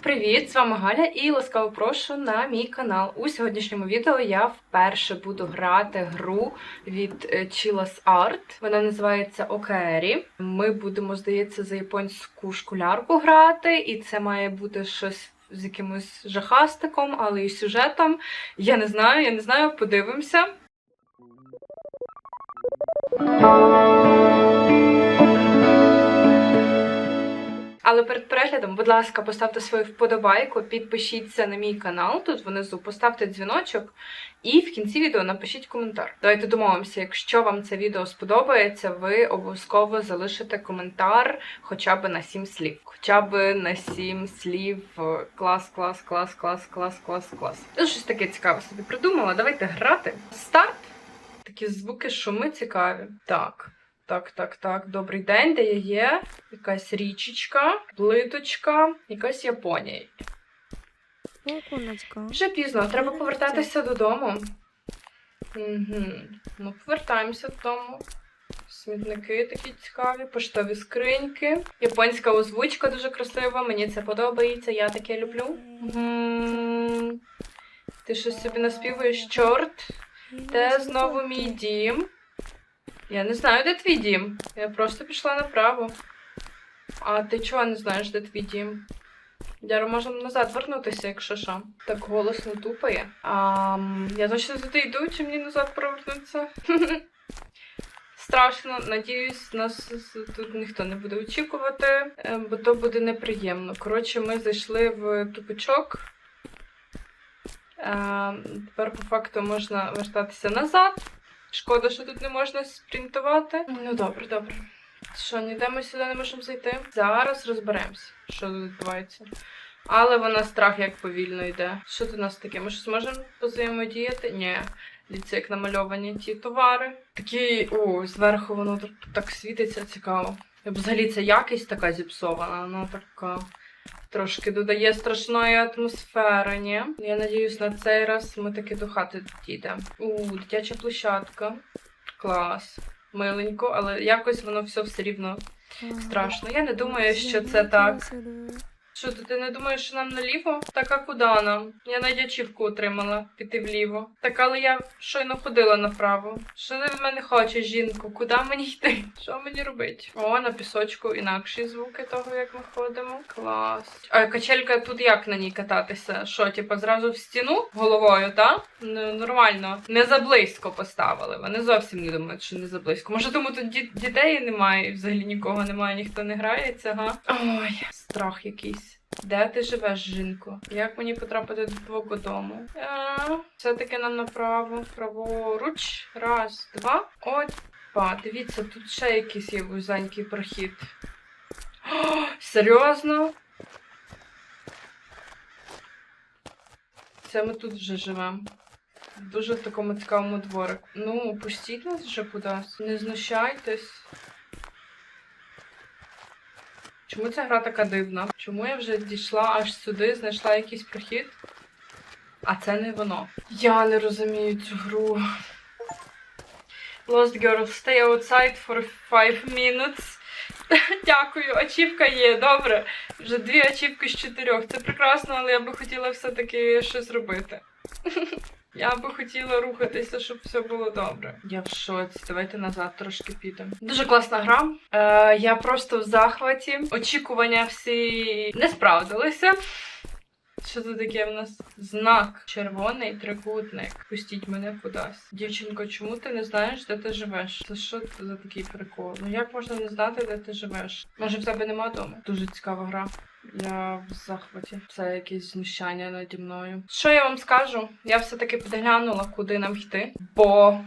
Привіт, з вами Галя і ласкаво прошу на мій канал. У сьогоднішньому відео я вперше буду грати гру від е, Chilas Art. Вона називається Океері. Ми будемо, здається, за японську школярку грати, і це має бути щось з якимось жахастиком, але і сюжетом. Я не знаю, я не знаю, подивимося. Але перед переглядом, будь ласка, поставте свою вподобайку, підпишіться на мій канал тут внизу, поставте дзвіночок і в кінці відео напишіть коментар. Давайте домовимося, якщо вам це відео сподобається, ви обов'язково залишите коментар хоча б на 7 слів. Хоча б на 7 слів. Клас, клас, клас, клас, клас, клас, клас. Я щось таке цікаве собі придумала. Давайте грати. Старт. Такі звуки, шуми цікаві. Так. Так, так, так. Добрий день, де я є? Якась річечка, плиточка, якась Японія. Вже пізно, треба повертатися додому. Угу. Ну, повертаємося додому. Смітники такі цікаві, поштові скриньки. Японська озвучка дуже красива, мені це подобається, я таке люблю. Ти щось собі наспівуєш, чорт. Де знову мій дім? Я не знаю, де твій дім. Я просто пішла направо. А ти чого не знаєш, де твій дім? Я можемо назад вернутися, якщо що. Так голосно тупає. А, я точно туди йду, чи мені назад повернутися? Страшно, надіюсь, нас тут ніхто не буде очікувати, е, бо то буде неприємно. Коротше, ми зайшли в тупичок. Е, Тепер по факту можна вертатися назад. Шкода, що тут не можна спринтувати. Ну добре, добре. Що, ніде ми сюди не можемо зайти? Зараз розберемося, що тут відбувається. Але вона страх як повільно йде. Що тут у нас таке? Ми щось можемо взаємодіяти? Ні. Дивіться, як намальовані ті товари. Такі, о, зверху воно так, світиться, цікаво. Взагалі ця якість така зіпсована, вона така трошки додає страшної атмосфери, ні? Я надіюсь, на цей раз ми таки до хати дійдемо. У, дитяча площадка. Клас. Миленько, але якось воно все все рівно страшно. Я не думаю, що це так. Що ти, не думаєш, що нам наліво? Так а куди нам? Я навіть ачівку отримала піти вліво. Так, але я щойно ходила направо. Що ти від мене хочеш, жінку? Куди мені йти? Що мені робити? О, на пісочку інакші звуки того, як ми ходимо. Клас. А качелька тут як на ній кататися? Що, типу, зразу в стіну головою, так? Ну, нормально. Не заблизько поставили. Вони зовсім не думають, що не заблизько. Може, тому тут дітей немає, і взагалі нікого немає, ніхто не грається, га? Ой, страх якийсь. Де ти живеш, жінко? Як мені потрапити до твого дому? Все-таки нам направо, праворуч. Раз, два. Опа, дивіться, тут ще якийсь є вузенький прохід. О, серйозно? Це ми тут вже живемо. Дуже В такому цікавому дворику. Ну, пустіть нас вже кудись. Не знущайтесь. Чому ця гра така дивна? Чому я вже дійшла аж сюди, знайшла якийсь прохід? А це не воно. Я не розумію цю гру. Lost Girl, stay outside for 5 minutes. Дякую, ачівка є, добре. Вже дві ачівки з чотирьох. Це прекрасно, але я би хотіла все-таки щось робити. Я би хотіла рухатися, щоб все було добре. Я в шоці. Давайте назад трошки підемо. Дуже класна гра. Е, я просто в захваті. Очікування всі не справдилися. Що це таке в нас? Знак червоний трикутник. Пустіть мене кудись. Дівчинко, чому ти не знаєш, де ти живеш? Це що це за такий прикол? Ну як можна не знати, де ти живеш? Може в тебе нема дому? Дуже цікава гра. Я в захваті. Це якесь знущання наді мною. Що я вам скажу? Я все-таки підглянула, куди нам йти, бо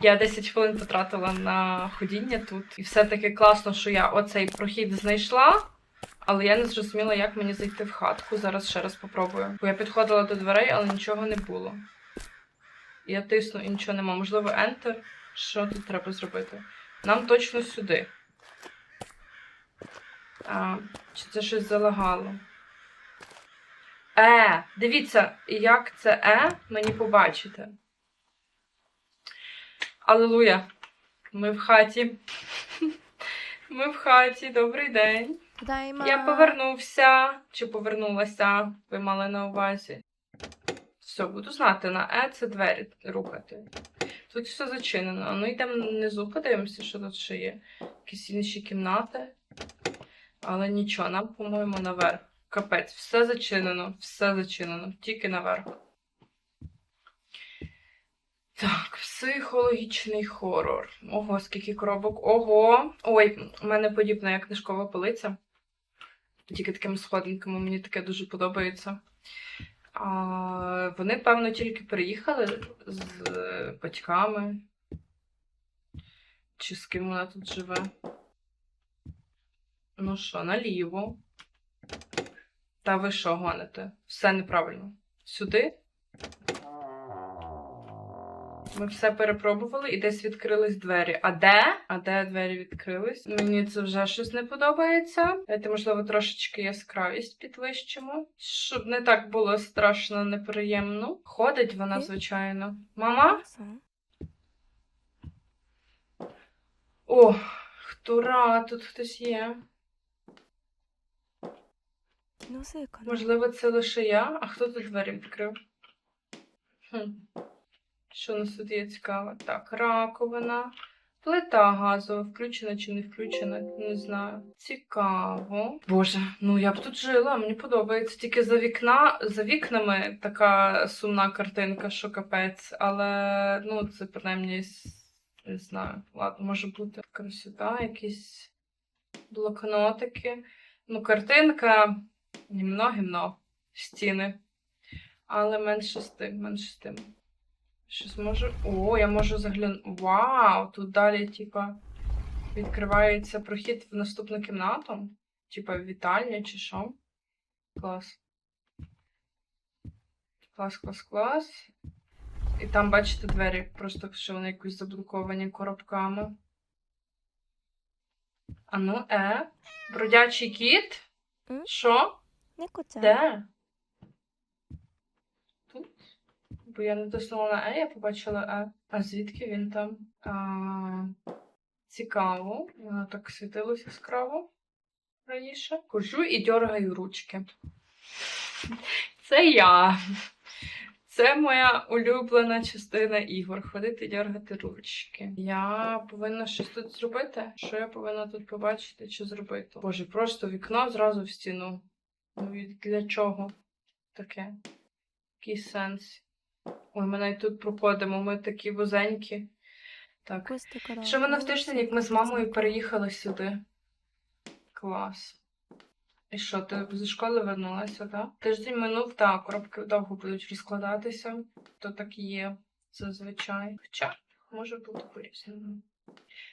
я 10 хвилин потратила на ходіння тут. І все-таки класно, що я оцей прохід знайшла. Але я не зрозуміла, як мені зайти в хатку. Зараз ще раз попробую. Бо я підходила до дверей, але нічого не було. Я тисну і нічого нема. Можливо, Enter. Що тут треба зробити? Нам точно сюди. А, чи це щось залагало? Е, дивіться, як це Е мені побачите. Аллилуйя. Ми в хаті. Ми в хаті. Добрий день. Я повернувся. Чи повернулася? Ви мали на увазі? Все, буду знати, на Е це двері рухати. Тут все зачинено. Ну йдемо внизу, подивимося, що тут ще є. Якісь інші кімнати. Але нічого, нам, по-моєму, наверх. Капець, все зачинено, все зачинено, тільки наверх. Так, психологічний хорор. Ого, скільки коробок. Ого! Ой, у мене подібна як книжкова полиця. Тільки такими сходинками мені таке дуже подобається. А, вони, певно, тільки переїхали з батьками. Чи з ким вона тут живе? Ну що, наліво. Та ви що гоните? Все неправильно. Сюди? Ми все перепробували і десь відкрились двері. А де? А де двері відкрились? Мені це вже щось не подобається. Давайте, можливо, трошечки яскравість підвищимо, щоб не так було страшно неприємно. Ходить вона, звичайно. Мама? О, хтора, тут хтось є. Можливо, це лише я, а хто тут двері відкрив? Хм. Що у нас тут є цікаве? Так, раковина. Плита газова, включена чи не включена, не знаю. Цікаво. Боже, ну я б тут жила, мені подобається. Тільки за вікна, за вікнами така сумна картинка, що капець. Але ну, це принаймні не знаю. Ладно, може бути красота, якісь блокнотики. Ну, картинка гімно-гімно. Стіни. Але менше з тим, менше з тим. Щось зможу. О, я можу заглянути. Вау! Тут далі, типа, відкривається прохід в наступну кімнату. Типа вітальня чи що. Клас. Клас, клас, клас. І там, бачите, двері, просто що вони якось заблоковані коробками. А ну, е. Бродячий кіт? Що? Де? Бо я не натиснула на Е, я побачила Е. А звідки він там? А, цікаво. Воно так світилось яскраво раніше. Хожу і дергаю ручки. Це я. Це моя улюблена частина ігор. Ходити дергати ручки. Я повинна щось тут зробити. Що я повинна тут побачити чи зробити? Боже, просто вікно зразу в стіну. Ну для чого таке? Який сенс? Ой, ми навіть тут проходимо, ми такі вузенькі. Так. Ще ми в тиждень, як ми з мамою переїхали сюди. Клас. І що, ти зі школи вернулася, так? Тиждень минув, так, коробки довго будуть розкладатися, то так і є зазвичай. Хоча може бути по-різному.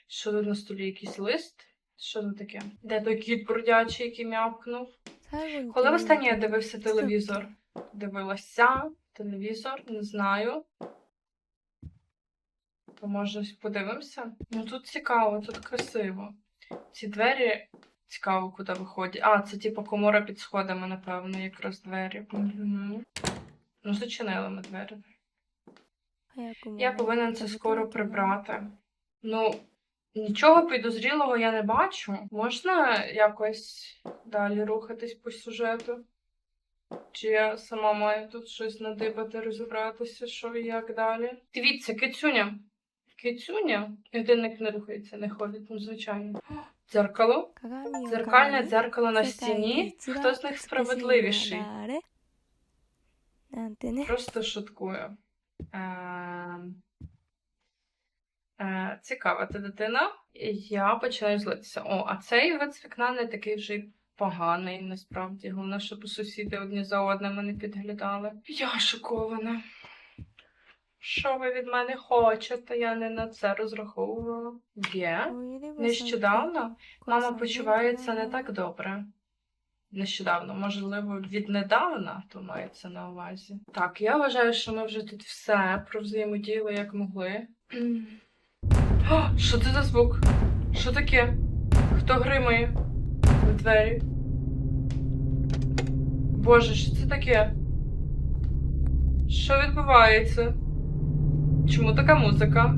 Що тут на столі якийсь лист? Що тут таке? Де той кіт бродячий, який м'явкнув? Коли останнє я дивився телевізор? Дивилася телевізор, не знаю. То може подивимося? Ну тут цікаво, тут красиво. Ці двері цікаво, куди виходять. А, це типу комора під сходами, напевно, якраз двері. Ну, зачинили ми двері. Я повинен це скоро прибрати. Ну, нічого підозрілого я не бачу. Можна якось далі рухатись по сюжету? Чи я сама маю тут щось надибати, розібратися, що і як далі? Дивіться, кицюня. Кицюня. Годинник не рухається, не ходить, ну звичайно. Дзеркало. Дзеркальне дзеркало на стіні. Хто з них справедливіший? Просто шуткую. Е, е, цікава ти дитина. Я починаю злитися. О, а цей вид вікна не такий вже поганий насправді. Головне, щоб сусіди одні за одними не підглядали. Я шокована. Що ви від мене хочете? Я не на це розраховувала. Є. Нещодавно мама почувається не так добре. Нещодавно, можливо, віднедавна, то мається на увазі. Так, я вважаю, що ми вже тут все провзаємодіяли, як могли. О, що це за звук? Що таке? Хто гримає? двері. Боже, що це таке? Що відбувається? Чому така музика?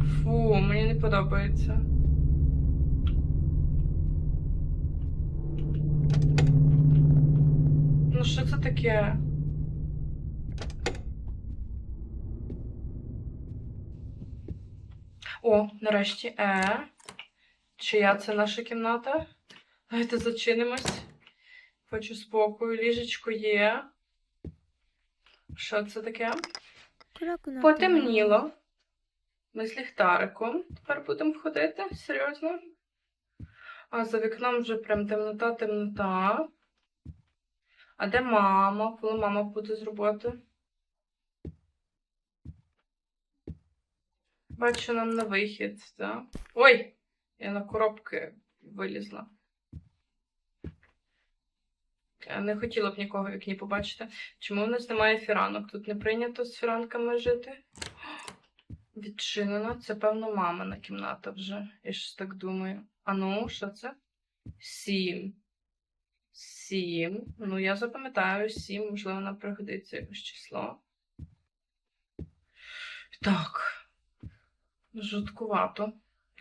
Фу, мені не подобається. Ну що це таке? О, нарешті, е. Чия це наша кімната? Давайте зачинимось. Хочу спокою. Ліжечко є. Що це таке? Потемніло. Ми з ліхтариком. Тепер будемо входити, серйозно. А за вікном вже прям темнота-темнота. А де мама? Коли мама буде з роботи? Бачу нам на вихід, так? Ой! Я на коробки вилізла. Не хотіла б нікого в вікні побачити. Чому в нас немає фіранок? Тут не прийнято з фіранками жити. Відчинено. Це, певно, мамина кімната вже. Я ж так думаю. А ну, що це? Сім. Сім. Ну, я запам'ятаю сім, можливо, нам пригодиться якесь число. Так. Жуткувато.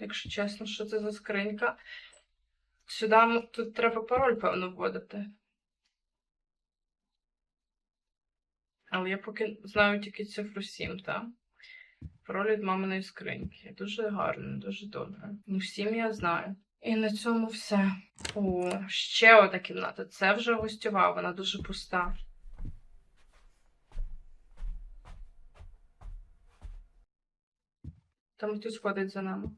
Якщо чесно, що це за скринька. Сюди тут треба пароль, певно, вводити. Але я поки знаю тільки цифру 7, так? Пароль від маминої скриньки. Дуже гарно, дуже добре. Ну, 7 я знаю. І на цьому все. О, ще одна кімната. Це вже гостьова, вона дуже пуста. Там хтось ходить за нами.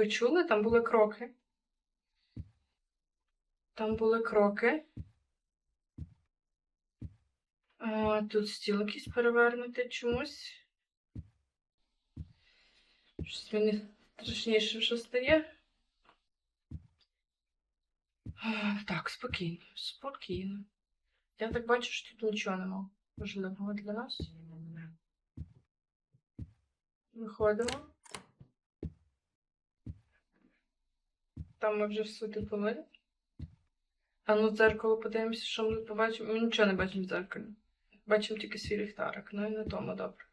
Ви чули? Там були кроки. Там були кроки. А, тут стіл якийсь перевернутий чомусь. Щось мені страшніше вже стає. Так, спокійно, спокійно. Я так бачу, що тут нічого нема важливого для нас. Виходимо. Там ми вже все типили. А ну в дзеркало подивимося, що ми тут побачимо. Ми нічого не бачимо в дзеркалі. Бачимо тільки свій ліхтарик. Ну і на тому добре.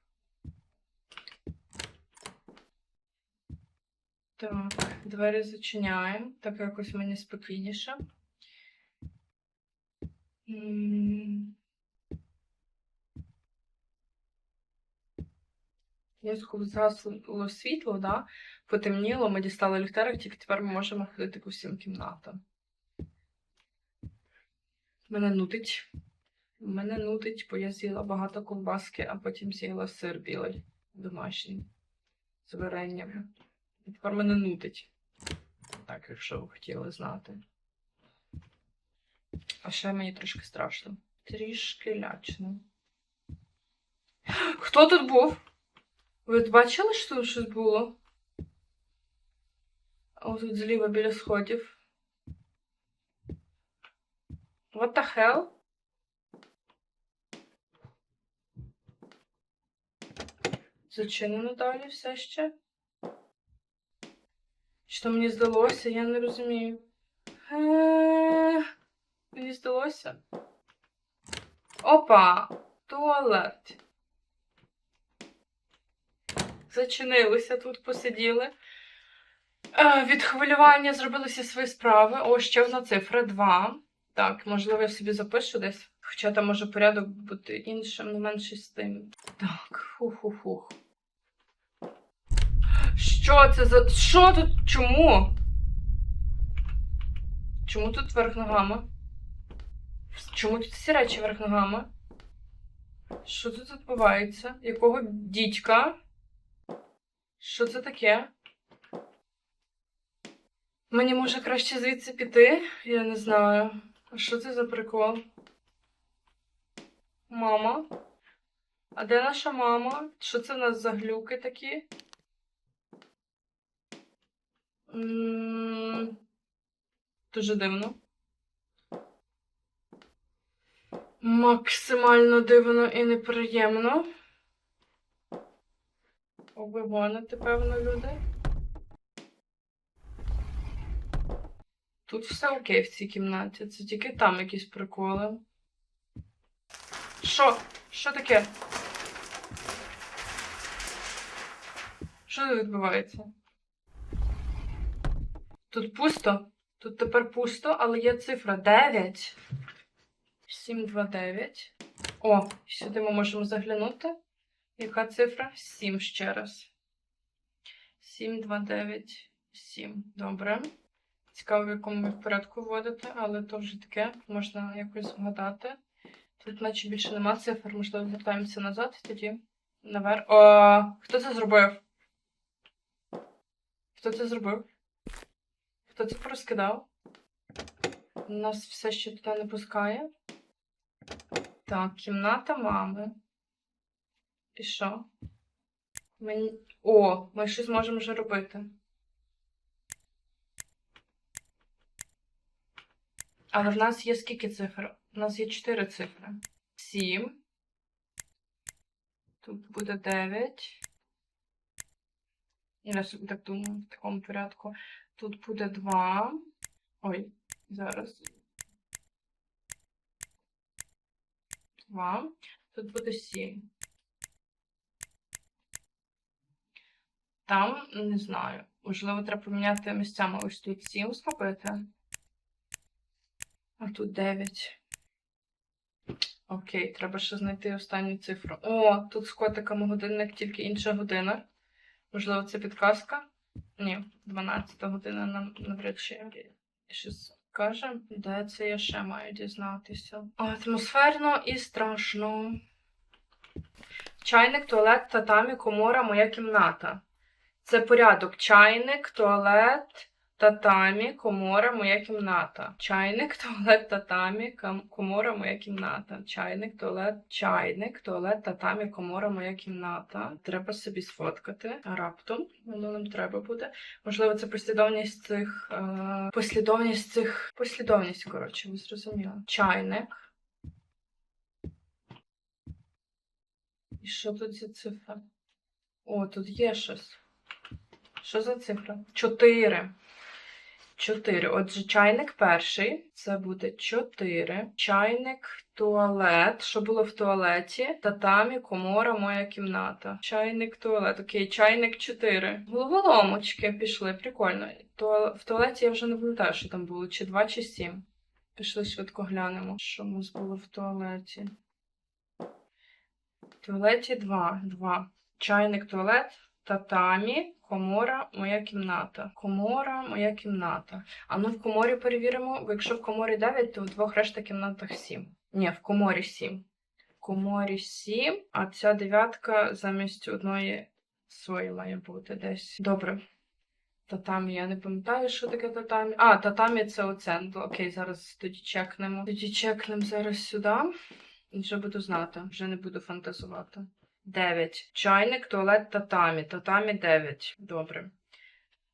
Так, двері зачиняємо. Так якось мені спокійніше. Зв'язку згасло світло, да? Потемніло, ми дістали ліхтарик, тільки тепер ми можемо ходити по всім кімнатам. Мене нудить. Мене нудить, бо я з'їла багато ковбаски, а потім з'їла сир білий домашній з варенням. І тепер мене нудить. Так, якщо ви хотіли знати. А ще мені трошки страшно. Трішки лячно. Хто тут був? Ви бачили, що тут щось було? Ось тут зліва біля сходів. What the hell? Зачинено далі все ще. Що мені здалося, я не розумію. Е, Мені здалося. Опа! Туалет. Зачинилися тут, посиділи. Е, Від хвилювання зробили всі свої справи. О, ще одна цифра 2. Так, можливо, я собі запишу десь. Хоча там може порядок бути іншим, не менше з тим. Так, фух-фух-фух. Що це за. Що тут? Чому? Чому тут верх ногами? Чому тут всі речі верх ногами? Що тут відбувається? Якого дідька? Що це таке? Мені може краще звідси піти? Я не знаю. А що це за прикол? Мама? А де наша мама? Що це в нас за глюки такі? Дуже дивно. Максимально дивно і неприємно. Обивонити, певно, люди. Тут все окей в цій кімнаті. Це тільки там якісь приколи. Що? Що таке? Що тут відбувається? Тут пусто. Тут тепер пусто, але є цифра 9. 729. О, сюди ми можемо заглянути. Яка цифра? 7 ще раз. 729, 7. Добре. Цікаво, в якому ви порядку вводите, але то вже таке, можна якось згадати. Тут наче більше нема цифр, можливо, вертаємося назад і тоді. Наверх. О, хто це зробив? Хто це зробив? Хто це порозкидав? Нас все ще туди не пускає. Так, кімната мами. І що? Мені... О, ми щось можемо вже робити. Але в нас є скільки цифр? У нас є 4 цифри. 7. Тут буде 9. Я собі так думаю, в такому порядку. Тут буде 2. Ой, зараз. 2. Тут буде 7. Там, не знаю. Можливо, треба поміняти місцями ось тут 7 зробити. А тут 9. Окей, треба ще знайти останню цифру. О, тут з котиками годинник, тільки інша година. Можливо, це підказка? Ні, 12 година нам навряд чи щось каже. Де це я ще маю дізнатися? Атмосферно і страшно. Чайник, туалет, татамі, комора, моя кімната. Це порядок. Чайник, туалет, татамі, комора, моя кімната. Чайник, туалет, татамі, комора, моя кімната. Чайник, туалет, чайник, туалет, татамі, комора, моя кімната. Треба собі сфоткати раптом. Воно нам треба буде. Можливо, це послідовність цих. Е... Послідовність цих. Послідовність, коротше, ви зрозуміли. Чайник. І що тут за цифра? О, тут є щось. Що за цифра? Чотири. Чотири. Отже, чайник перший. Це буде чотири. Чайник, туалет. Що було в туалеті? Татамі, комора, моя кімната. Чайник, туалет. Окей, чайник чотири. Головоломочки пішли. Прикольно. Туа- В туалеті я вже не пам'ятаю, що там було, чи два, чи сім. Пішли швидко глянемо, що у нас було в туалеті. В туалеті два. Два. Чайник, туалет, татамі, комора, моя кімната. Комора, моя кімната. А ну в коморі перевіримо, бо якщо в коморі 9, то в двох решта кімнатах 7. Ні, в коморі 7. В коморі 7, а ця дев'ятка замість одної своєї має бути десь. Добре. Татамі, я не пам'ятаю, що таке татамі. А, татамі це оце. Ну, Окей, зараз тоді чекнемо. Тоді чекнемо зараз сюди. І вже буду знати, вже не буду фантазувати. 9. Чайник, туалет, татамі. Татамі 9. Добре.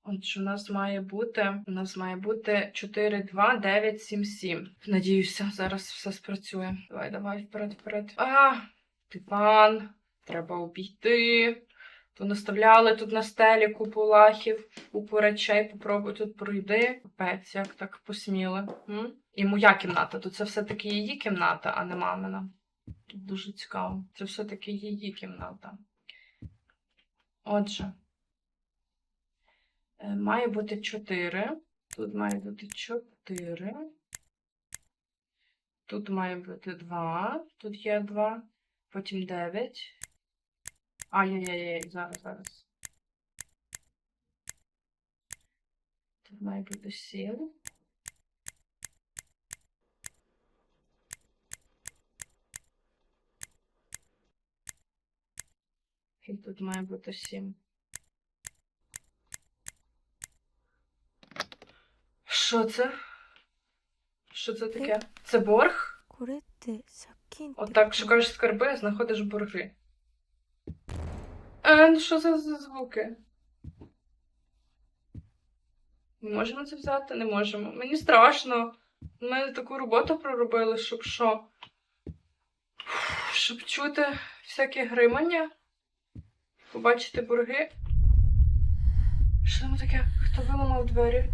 Отже, у нас має бути. У нас має бути 4, 2, 9, 7, 7. Надіюся, зараз все спрацює. Давай, давай, вперед, вперед. А, диван. Треба обійти. Понаставляли тут на стелі купу лахів, купу речей. Попробуй тут пройди. Капець, як так посміли. М? І моя кімната. Тут це все-таки її кімната, а не мамина. Тут дуже цікаво. Це все-таки її кімната. Отже, е, має бути 4. Тут має бути 4. Тут має бути 2. Тут є 2. Потім 9. Ай-яй-яй, зараз, зараз. Тут має бути 7. І тут має бути 7. Що це? Що це таке? Це борг? Отак шукаєш скарби, а знаходиш борги. А, ну що це за звуки? Ми можемо це взяти? Не можемо. Мені страшно. Ми таку роботу проробили, щоб що? Щоб чути всяке гримання побачити борги. Що там таке? Хто виламав двері?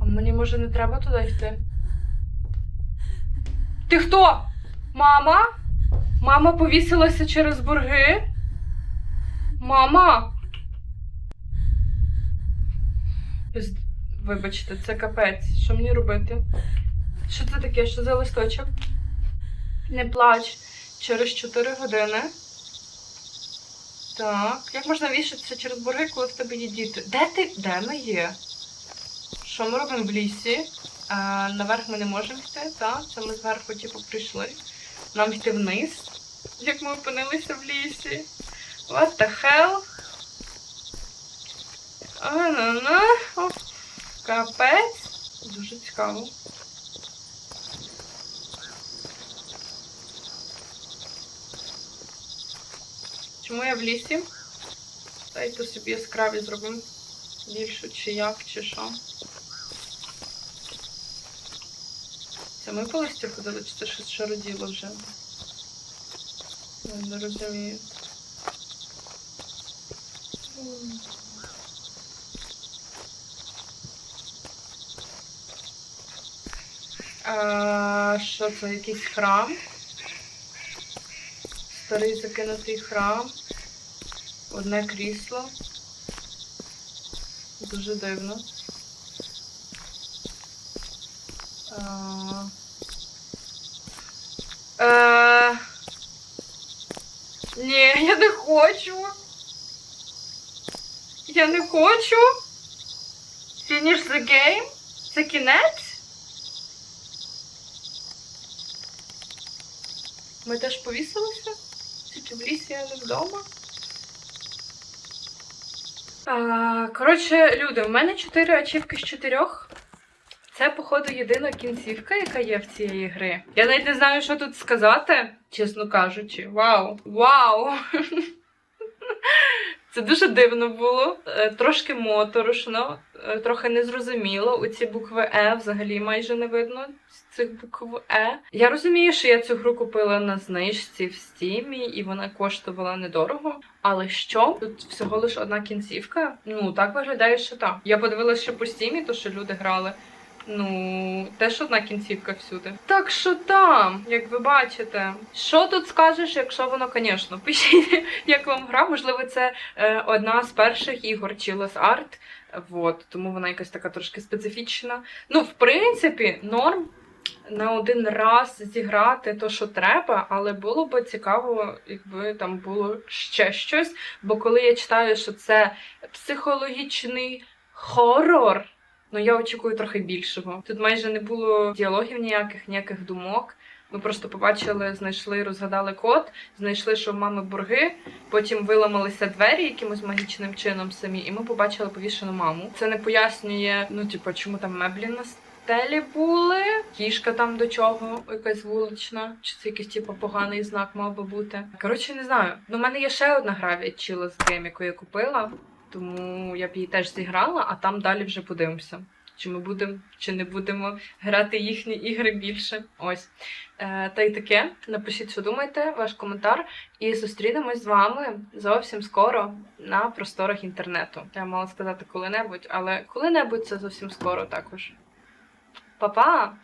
А мені може не треба туди йти? Ти хто? Мама? Мама повісилася через борги? Мама? Вибачте, це капець. Що мені робити? Що це таке? Що за листочок? Не плач. Через 4 години. Так. Як можна вішатися через борги, коли в тебе є діти? Де ти? Де ми є? Що ми робимо в лісі? А, наверх ми не можемо йти, так? Це ми зверху, типу, прийшли. Нам йти вниз. Як ми опинилися в лісі? What the hell? А, на, на. Капець. Дуже цікаво. Чому я в лісі? Дайте собі яскраві зробимо більше, чи як, чи що. Це ми по листі ходили, чи це щось шароділо вже? Я не розумію. А, що це, якийсь храм? Старий закинутий храм. Одне крісло. Дуже дивно. Е... Ні, я не хочу. Я не хочу. Finish the game? Це кінець? Ми теж повісилися? Тільки в лісі, а не вдома. А, коротше, люди, в мене 4 ачівки з 4. Це, походу, єдина кінцівка, яка є в цієї гри. Я навіть не знаю, що тут сказати, чесно кажучи. Вау! Вау! Це дуже дивно було, е, трошки моторошно, е, трохи незрозуміло. У ці букви Е взагалі майже не видно цих букв Е. Я розумію, що я цю гру купила на знижці в стімі, і вона коштувала недорого. Але що? Тут всього лише одна кінцівка. Ну так виглядає, що так. Я подивилася ще по стімі, то що люди грали. Ну, теж одна кінцівка всюди. Так що там, як ви бачите, що тут скажеш, якщо воно, звісно, пишіть, як вам гра. Можливо, це е, одна з перших ігор Chillus Art. Вот, тому вона якась така трошки специфічна. Ну, в принципі, норм. На один раз зіграти то, що треба, але було б цікаво, якби там було ще щось. Бо коли я читаю, що це психологічний хорор, ну я очікую трохи більшого. Тут майже не було діалогів ніяких, ніяких думок. Ми просто побачили, знайшли, розгадали код, знайшли, що в мами борги. Потім виламалися двері якимось магічним чином самі, і ми побачили повішену маму. Це не пояснює, ну типу, чому там меблі на стелі були, кішка там до чого, якась вулична, чи це якийсь типу поганий знак мав би бути. Коротше, не знаю. Ну, в мене є ще одна гра від Chillus Game, яку я купила, тому я б її теж зіграла, а там далі вже подивимося. Чи ми будемо, чи не будемо грати їхні ігри більше. Ось. Е, та й таке. Напишіть, що думаєте, ваш коментар. І зустрінемось з вами зовсім скоро на просторах інтернету. Я мала сказати коли-небудь, але коли-небудь це зовсім скоро також. Па-па!